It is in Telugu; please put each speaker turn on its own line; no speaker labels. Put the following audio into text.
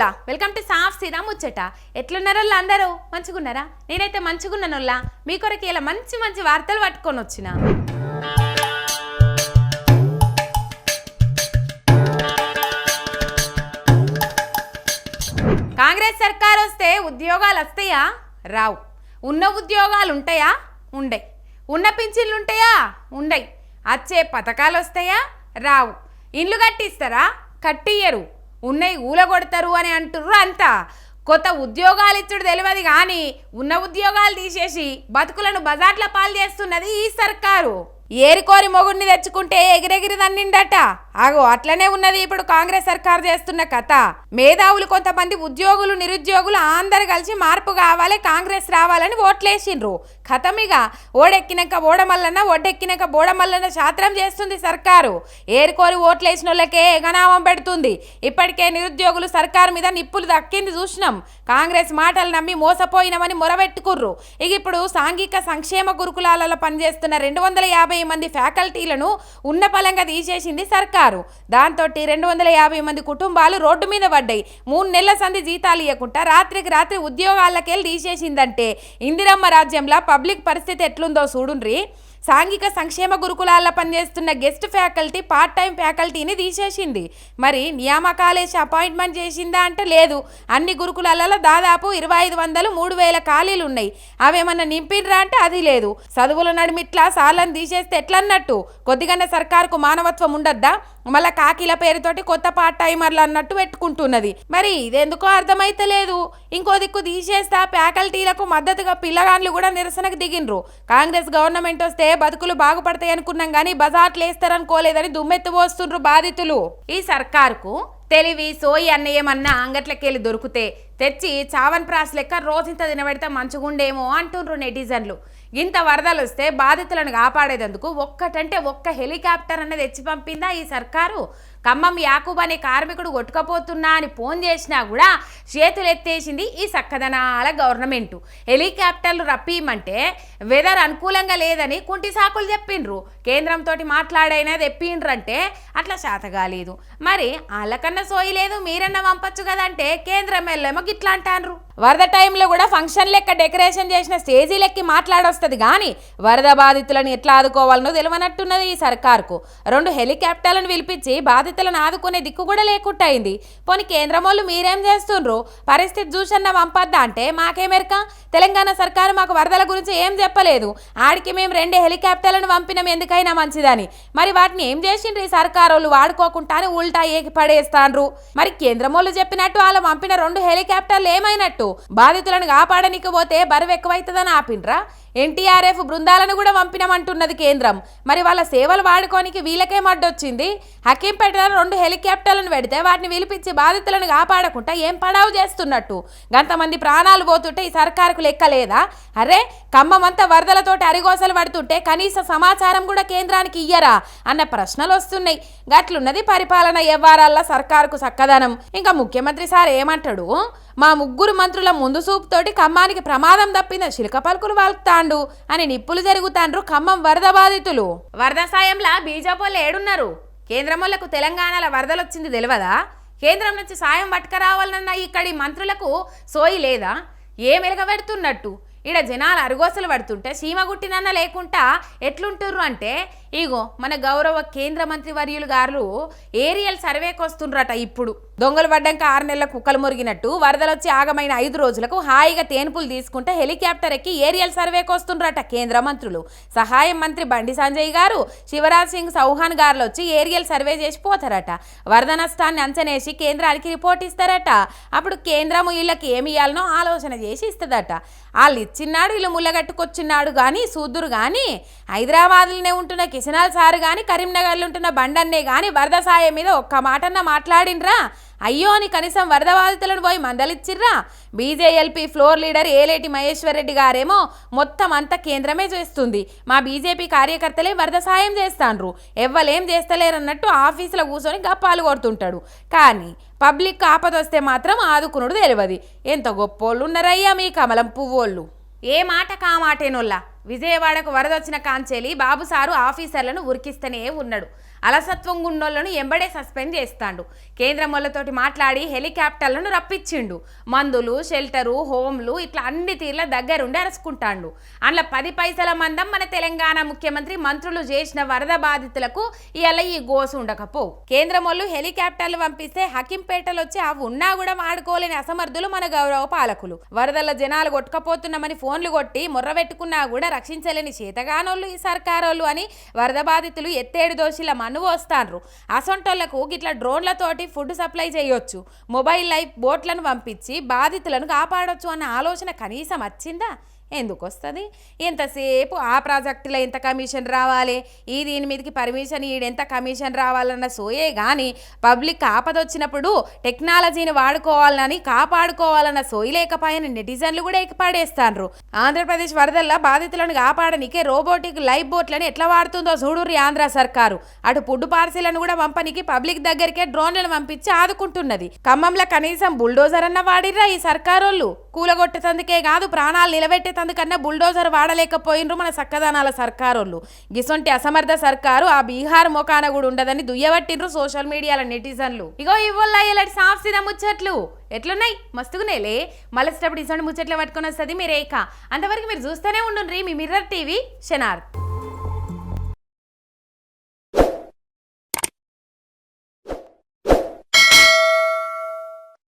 నమస్తేనోళ్ళ వెల్కమ్ టు సాఫ్ సీరా ముచ్చట. ఎట్లున్నారోళ్ళ అందరూ? మంచిగున్నారా? నేనైతే మంచిగున్నానోళ్ళ మీ కొరకు ఇలా మంచి మంచి వార్తలు పట్టుకొని వచ్చిన. కాంగ్రెస్ సర్కార్ వస్తే ఉద్యోగాలు వస్తాయా? రావు. ఉన్న ఉద్యోగాలు ఉంటాయా? ఉండయి ఉన్న పింఛన్లు ఉంటాయా? ఉండయి వచ్చే పథకాలు వస్తాయా? రావు. ఇండ్లు కట్టిస్తారా? కట్టియ్యరు. ఉన్నయి ఊలగొడతారు అని అంటుర్రు అంతా. కొత్త ఉద్యోగాలు ఇచ్చుడు తెలియదు కానీ ఉన్న ఉద్యోగాలు తీసేసి బతుకులను బజార్ల పాలు చేస్తున్నది ఈ సర్కారు. ఏరికోరి మొగుడిని తెచ్చుకుంటే ఎగిరెగిరి దన్నిండట ఆగో అట్లనే ఉన్నది ఇప్పుడు కాంగ్రెస్ సర్కార్ చేస్తున్న కథ. మేధావులు కొంతమంది ఉద్యోగులు నిరుద్యోగులు అందరు కలిసి మార్పు కావాలి కాంగ్రెస్ రావాలని ఓట్లేసిండ్రు. కథమిగా ఓడెక్కినాక ఓడమల్లన్న ఒడ్డెక్కినాక బోడమల్లన్న శాత్రం చేస్తుంది సర్కారు. ఏరికోరి ఓట్లేసిన వాళ్ళకే ఎగనామం పెడుతుంది. ఇప్పటికే నిరుద్యోగులు సర్కారు మీద నిప్పులు దక్కింది చూసినాం. కాంగ్రెస్ మాటలు నమ్మి మోసపోయినామని మొరబెట్టుకుర్రు ఇక ఇప్పుడు సాంఘిక సంక్షేమ గురుకులాలలో పనిచేస్తున్న రెండు వందల యాభై మంది ఫ్యాకల్టీలను ఉన్న పలంగా తీసేసింది సర్కారు. దాంతో రెండు వందల యాభై మంది కుటుంబాలు రోడ్డు మీద పడ్డాయి. మూడు నెలల సంది జీతాలు ఇవ్వకుండా రాత్రికి రాత్రి ఉద్యోగాలకెళ్ళి తీసేసిందంటే ఇందిరమ్మ రాజ్యంలో పబ్లిక్ పరిస్థితి ఎట్లుందో చూడుండ్రి. సాంఘిక సంక్షేమ గురుకులాల్లో పనిచేస్తున్న గెస్ట్ ఫ్యాకల్టీ పార్ట్ టైం ఫ్యాకల్టీని తీసేసింది. మరి నియామకాలేసి అపాయింట్మెంట్ చేసిందా అంటే లేదు. అన్ని గురుకులాలలో దాదాపు ఇరవై ఐదు వందలు మూడు వేల ఖాళీలు ఉన్నాయి. అవేమన్నా నింపిండ్రా అంటే అది లేదు. చదువుల నడిమిట్లా సాలను తీసేస్తే ఎట్లన్నట్టు? కొద్దిగానే సర్కారుకు మానవత్వం ఉండద్దా? మళ్ళా కాకిల పేరుతోటి కొత్త పార్ట్ టైమర్లు అన్నట్టు పెట్టుకుంటున్నది. మరి ఇదెందుకో అర్థమైతే లేదు. ఇంకో దిక్కు తీసేస్తా ఫ్యాకల్టీలకు మద్దతుగా పిల్లగాండ్లు కూడా నిరసనకు దిగిండ్రు కాంగ్రెస్ గవర్నమెంట్ వస్తే బతుకులు బాగుపడతాయి అనుకున్నాం కానీ బజార్లు వేస్తారనుకోలేదని దుమ్మెత్తు పోస్తుండ్రు బాధితులు. ఈ సర్కార్కు తెలివి సోయి అన్న ఏమన్నా అంగట్లకెళ్ళి దొరికితే తెచ్చి చావన్ ప్రాస్ లెక్క రోజింత తినబెడితే మంచిగుండేమో అంటుండ్రు నెటిజన్లు. ఇంత వరదలు వస్తే బాధితులను కాపాడేందుకు ఒక్కటంటే ఒక్క హెలికాప్టర్ అన్నది తెచ్చి పంపిందా ఈ సర్కారు? ఖమ్మం యాకూబ్ అనే కార్మికుడు కొట్టుకపోతున్నా అని ఫోన్ చేసినా కూడా చేతులు ఎత్తేసింది ఈ సక్కదనాల గవర్నమెంట్. హెలికాప్టర్లు రప్పియమంటే వెదర్ అనుకూలంగా లేదని కుంటి సాకులు చెప్పిండ్రు. కేంద్రంతో మాట్లాడైనా తెప్పిండ్రంటే అట్లా శాతగాలేదు మరి వాళ్ళకన్నా సోయి లేదు మీరన్నా పంపచ్చు కదంటే కేంద్రం వెళ్ళేమో గిట్లా అంటాన్రు వరద టైంలో కూడా ఫంక్షన్ లెక్క డెకరేషన్ చేసిన స్టేజీ లెక్కి మాట్లాడొస్తుంది కానీ వరద బాధితులను ఎట్లా ఆదుకోవాలనో తెలియనట్టున్నది ఈ సర్కార్కు. రెండు హెలికాప్టర్లను పిలిపించి బాధితులు బాధితులను ఆదుకునే దిక్కు కూడా లేకుండా అయింది పోనీ కేంద్రం వాళ్ళు మీరేం చేస్తుండ్రు? పరిస్థితి చూసన్న పంపద్దా అంటే మాకేమెరక? తెలంగాణ సర్కారు మాకు వరదల గురించి ఏం చెప్పలేదు. ఆడికి మేము రెండు హెలికాప్టర్లను పంపినాం ఎందుకైనా మంచిదని. మరి వాటిని ఏం చేసిండ్రు ఈ సర్కారు వాళ్ళు వాడుకోకుండానే ఉల్టా ఏకి పడేస్తాండ్రు. మరి కేంద్రం వాళ్ళు చెప్పినట్టు వాళ్ళు పంపిన రెండు హెలికాప్టర్లు ఏమైనట్టు? బాధితులను కాపాడనికి పోతే బరువు ఎక్కువైతుందని ఆపిండ్రా? ఎన్టీఆర్ఎఫ్ బృందాలను కూడా పంపినామంటున్నది కేంద్రం. మరి వాళ్ళ సేవలు వాడుకోనికి వీళ్ళకే మడ్డొచ్చింది హకీంపేటలో రెండు హెలికాప్టర్లను పెడితే వాటిని పిలిపించి బాధితులను కాపాడకుండా ఏం పడావు చేస్తున్నట్టు? గంతమంది ప్రాణాలు పోతుంటే ఈ సర్కారుకు లెక్కలేదా అరే ఖమ్మమంతా వరదలతోటి అరిగోసలు పడుతుంటే కనీస సమాచారం కూడా కేంద్రానికి ఇయ్యరా? అన్న ప్రశ్నలు వస్తున్నాయి. గట్లున్నది పరిపాలన వ్యవహారాల్లో సర్కారుకు చక్కదనం. ఇంకా ముఖ్యమంత్రి సార్ ఏమంటాడు? మా ముగ్గురు మంత్రుల ముందు సూపుతోటి ఖమ్మానికి ప్రమాదం తప్పిన శిల్క పలుకులు వాల్తాండు అని నిప్పులు జరుగుతాండ్రు ఖమ్మం వరద బాధితులు. వరద సాయంలా బీజేపీలు ఏడున్నారు. కేంద్రములకు తెలంగాణల తెలంగాణలో వరదలు వచ్చింది తెలియదా కేంద్రం నుంచి సాయం పట్టుకరావాలన్న ఇక్కడి మంత్రులకు సోయి లేదా? ఏం ఎలగబెడుతున్నట్టు ఈడ జనాలు అరుగోసలు పడుతుంటే సీమగుట్టినన్న లేకుండా ఎట్లుంటుర్రు అంటే ఇగో మన గౌరవ కేంద్ర మంత్రి వర్యులు గారు ఏరియల్ సర్వేకి వస్తుండ్రట ఇప్పుడు. దొంగలు పడ్డాక ఆరు నెలల కుక్కలు మురిగినట్టు వరదలు వచ్చి ఆగమైన ఐదు రోజులకు హాయిగా తేనుపులు తీసుకుంటే హెలికాప్టర్ ఎక్కి ఏరియల్ సర్వేకి వస్తుండ్రట కేంద్ర మంత్రులు. సహాయం మంత్రి బండి సంజయ్ గారు శివరాజ్ సింగ్ చౌహాన్ గారులు వచ్చి ఏరియల్ సర్వే చేసి పోతారట. వరద నష్టాన్ని అంచనేసి కేంద్రానికి రిపోర్ట్ ఇస్తారట. అప్పుడు కేంద్రం వీళ్ళకి ఏమి ఇవ్వాలనో ఆలోచన చేసి ఇస్తుందట. వాళ్ళు ఇచ్చిన్నాడు వీళ్ళు ముళ్ళగట్టుకొచ్చిన్నాడు కానీ సూదురు కానీ హైదరాబాద్లోనే ఉంటున్న కిషనాల్ సారు కానీ కరీంనగర్లో ఉంటున్న బండన్నే కానీ వరద సాయం మీద ఒక్క మాటన్న మాట్లాడిండ్రా? అయ్యో అని కనీసం వరద బాధితులను పోయి మందలిచ్చిర్రా? BJLP floor leader Aleti Maheshwar Reddy గారేమో మొత్తం అంతా కేంద్రమే చేస్తుంది. మా బీజేపీ కార్యకర్తలే వరద సాయం చేస్తాండ్రు. ఎవ్వలేం చేస్తలేరన్నట్టు ఆఫీసులో కూర్చొని గప్పాలు కొడుతుంటాడు. కానీ పబ్లిక్ ఆపదొస్తే మాత్రం ఆదుకునుడు తెలియదు ఎంత గొప్పోళ్ళు ఉన్నారయ్యా మీ కమలం పువ్వోళ్ళు. ఏ మాట కా విజయవాడకు వరదొచ్చిన కాంచేలి బాబు సారు ఆఫీసర్లను ఉరికిస్తూనే ఉన్నాడు. అలసత్వం గుండోళ్ళను ఎంబడే సస్పెండ్ చేస్తాడు. కేంద్రం వాళ్ళతోటి మాట్లాడి హెలికాప్టర్లను రప్పించిండు. మందులు షెల్టరు హోమ్లు ఇట్లా అన్ని తీర్ల దగ్గరుండి అరుచుకుంటాడు అందులో పది పైసల మందం మన తెలంగాణ ముఖ్యమంత్రి మంత్రులు చేసిన వరద బాధితులకు ఇలా ఈ గోసు ఉండకపో. కేంద్రం వాళ్ళు హెలికాప్టర్లు పంపిస్తే హకింపేటలు వచ్చి అవి ఉన్నా కూడా ఆడుకోలేని అసమర్థులు మన గౌరవ పాలకులు. వరదల జనాలు కొట్టుకపోతున్నామని ఫోన్లు కొట్టి ముర్రబెట్టుకున్నా కూడా రక్షించలేని చేతగానోళ్ళు ఈ సర్కారోళ్ళు అని వరద బాధితులు ఎత్తేడు దోషుల మన్ను వస్తాన్రు. అసొంటోళ్ళకు గిట్ల డ్రోన్లతోటి ఫుడ్ సప్లై చేయొచ్చు. మొబైల్ లైఫ్ బోట్లను పంపించి బాధితులను కాపాడొచ్చు అన్న ఆలోచన కనీసం వచ్చిందా ఎందుకు వస్తుంది ఎంతసేపు ఆ ప్రాజెక్టులో ఎంత కమిషన్ రావాలి? ఈ దీని మీదకి పర్మిషన్ ఈడెంత కమిషన్ రావాలన్న సోయే కానీ పబ్లిక్ ఆపదొచ్చినప్పుడు టెక్నాలజీని వాడుకోవాలని కాపాడుకోవాలన్న సోయి లేకపోయిన నెటిజన్లు కూడా ఎక్కిపాడేస్తాన్రు ఆంధ్రప్రదేశ్ వరదల్లో బాధితులను కాపాడనికే రోబోటిక్ లైఫ్ బోట్లను ఎట్లా వాడుతుందో చూడుర్రి ఆంధ్ర సర్కారు. అటు పుడ్డు పార్సిలను కూడా పంపనికి పబ్లిక్ దగ్గరికే డ్రోన్లను పంపించి ఆదుకుంటున్నది. ఖమ్మంలో కనీసం బుల్డోజర్ అన్న వాడిర్రా ఈ సర్కారోళ్ళు. కూలగొట్టేతందుకే కాదు ప్రాణాలు నిలబెట్టేతందుకన్నా బుల్డోజర్ వాడలేకపోయినరు మన చక్కదానాల సర్కారోళ్ళు. గిసొంటి అసమర్థ సర్కారు ఆ బీహార్ మోకాన కూడా ఉండదని దుయ్యబట్టిండ్రు సోషల్ మీడియాల నెటిజన్లు. ఇగో ఇవ్వల్లా ఇలాంటి సాఫ్ సిధ ముచ్చట్లు. ఎట్లున్నాయి? మస్తుగునేలే మళ్ళీ ఇసొంటి ముచ్చట్లు పట్టుకొని వస్తుంది మీరేఖ అంతవరకు మీరు చూస్తూనే ఉండుండ్రి మీ మిర్రర్ టీవీ షనార్త్